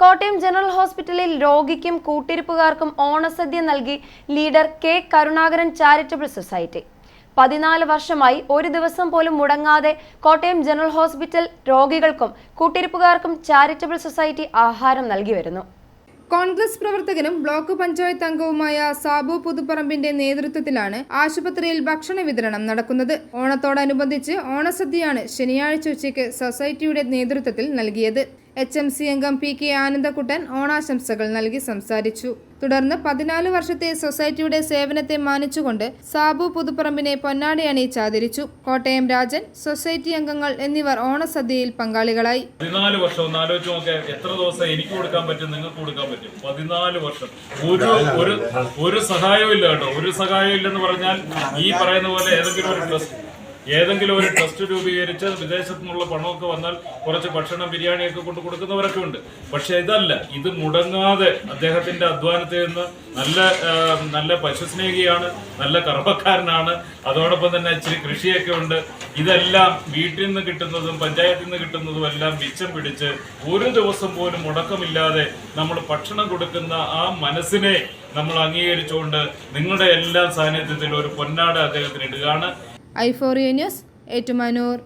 Kottayam general ഹോസ്പിറ്റലിൽ രോഗിക്കും കൂട്ടിരിപ്പുകാർക്കും ഓണസദ്യ നൽകി leader K Karunakaran charitable society. പതിനാല് വർഷമായി ഒരു ദിവസം പോലും മുടങ്ങാതെ കോട്ടയം ജനറൽ ഹോസ്പിറ്റൽ രോഗികൾക്കും കൂട്ടിരിപ്പുകാർക്കും ചാരിറ്റബിൾ സൊസൈറ്റി ആഹാരം നൽകി വരുന്നു. കോൺഗ്രസ് പ്രവർത്തകനും ബ്ലോക്ക് പഞ്ചായത്ത് അംഗവുമായ സാബു പുതുപ്പറമ്പിന്റെ നേതൃത്വത്തിലാണ് ആശുപത്രിയിൽ ഭക്ഷണ വിതരണം നടക്കുന്നത്. ഓണത്തോടനുബന്ധിച്ച് ഓണസദ്യയാണ് ശനിയാഴ്ച ഉച്ചയ്ക്ക് സൊസൈറ്റിയുടെ നേതൃത്വത്തിൽ നൽകിയത്. എച്ച് എം സി അംഗം പി കെ ആനന്ദക്കുട്ടൻ ഓണാശംസകൾ നൽകി സംസാരിച്ചു. തുടർന്ന് പതിനാല് വർഷത്തെ സൊസൈറ്റിയുടെ സേവനത്തെ മാനിച്ചുകൊണ്ട് സാബു പുതുപ്പറമ്പിനെ പൊന്നാടി അണിയിച്ച് ആദരിച്ചു. കോട്ടയം രാജൻ സൊസൈറ്റി അംഗങ്ങൾ എന്നിവർ ഓണസദ്യയിൽ പങ്കാളികളായി. പതിനാല് വർഷം ഒന്ന് ആലോചിച്ച് എത്ര ദിവസം എനിക്ക് കൊടുക്കാൻ പറ്റും നിങ്ങൾക്ക് കൊടുക്കാൻ പറ്റും? പതിനാല് വർഷം. ഒരു ഒരു ഒരു സഹായവും ഇല്ല കേട്ടോ. ഒരു സഹായവും ഇല്ലെന്ന് പറഞ്ഞാൽ ഈ പറയുന്ന പോലെ ഏതെങ്കിലും ഒരു ഏതെങ്കിലും ഒരു ട്രസ്റ്റ് രൂപീകരിച്ച് വിദേശത്തു നിന്നുള്ള പണമൊക്കെ വന്നാൽ കുറച്ച് ഭക്ഷണം ബിരിയാണിയൊക്കെ കൊണ്ട് കൊടുക്കുന്നവരൊക്കെ ഉണ്ട്. പക്ഷെ ഇതല്ല. ഇത് മുടങ്ങാതെ അദ്ദേഹത്തിന്റെ അധ്വാനത്തിൽ നിന്ന് നല്ല നല്ല പശുസ്നേഹിയാണ് നല്ല കർമ്മക്കാരനാണ് അതോടൊപ്പം തന്നെ ഇച്ചിരി കൃഷിയൊക്കെ ഉണ്ട്. ഇതെല്ലാം വീട്ടിൽ നിന്ന് കിട്ടുന്നതും പഞ്ചായത്തിൽ നിന്ന് കിട്ടുന്നതും എല്ലാം മിച്ചം പിടിച്ച് ഒരു ദിവസം പോലും മുടക്കമില്ലാതെ നമ്മൾ ഭക്ഷണം കൊടുക്കുന്ന ആ മനസ്സിനെ നമ്മൾ അംഗീകരിച്ചുകൊണ്ട് നിങ്ങളുടെ എല്ലാ സാന്നിധ്യത്തിലും ഒരു പൊന്നാട് അദ്ദേഹത്തിന് ഇടുകയാണ്. ഐഫോറിയ ന്യൂസ് ഏറ്റുമാനൂർ